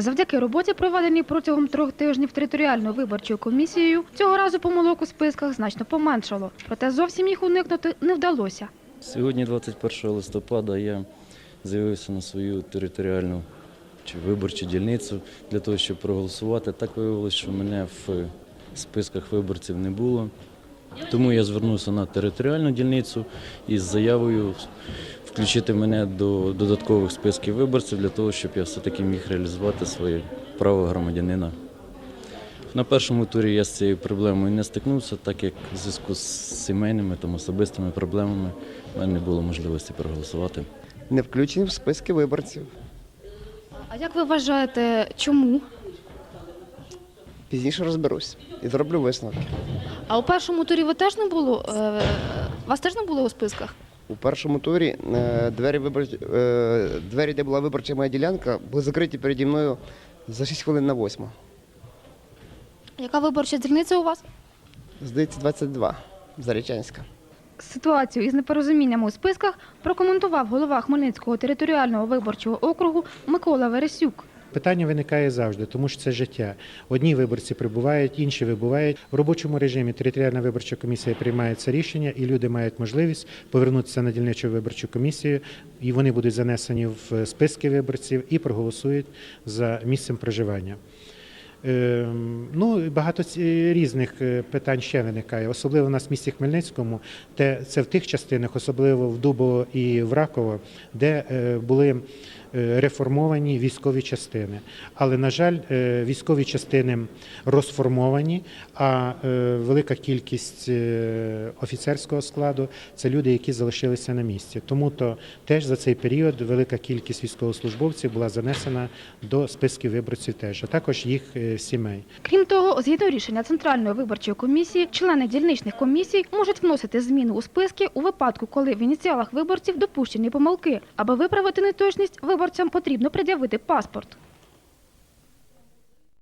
Завдяки роботі, проведеній протягом трьох тижнів територіальною виборчою комісією, цього разу помилок у списках значно поменшало. Проте зовсім їх уникнути не вдалося. Сьогодні, 21 листопада, я з'явився на свою територіальну чи виборчу дільницю для того, щоб проголосувати. Так виявилося, що мене в списках виборців не було. Тому я звернувся на територіальну дільницю із заявою включити мене до додаткових списків виборців для того, щоб я все-таки міг реалізувати своє право громадянина. На першому турі я з цією проблемою не стикнувся, так як в зв'язку з сімейними там особистими проблемами в мене не було можливості проголосувати. Не включені в списки виборців. А як ви вважаєте, чому? Пізніше розберусь і зроблю висновки. А у першому турі ви теж не було? е, Вас теж не було у списках? У першому турі е, двері, вибор... е, двері, де була виборча моя ділянка, були закриті переді мною за 6 хвилин на 8. Яка виборча дільниця у вас? Здається, 22. Зарічанська. Ситуацію із непорозуміннями у списках прокоментував голова Хмельницького територіального виборчого округу Микола Вересюк. Питання виникає завжди, тому що це життя. Одні виборці прибувають, інші вибувають. В робочому режимі територіальна виборча комісія приймає це рішення, і люди мають можливість повернутися на дільничу виборчу комісію, і вони будуть занесені в списки виборців і проголосують за місцем проживання. Ем, Ну, багато різних е, питань ще виникає, особливо у нас в місті Хмельницькому, де це в тих частинах, особливо в Дубово і в Раково, де е, були реформовані військові частини. Але, на жаль, е, військові частини розформовані, а е, велика кількість е, офіцерського складу це люди, які залишилися на місці. Тому то теж за цей період велика кількість військовослужбовців була занесена до списків виборців теж, а також їх е, сімей. Крім того, згідно рішення Центральної виборчої комісії, члени дільничних комісій можуть вносити зміни у списки у випадку, коли в ініціалах виборців допущені помилки. Аби виправити неточність, виборцям потрібно пред'явити паспорт.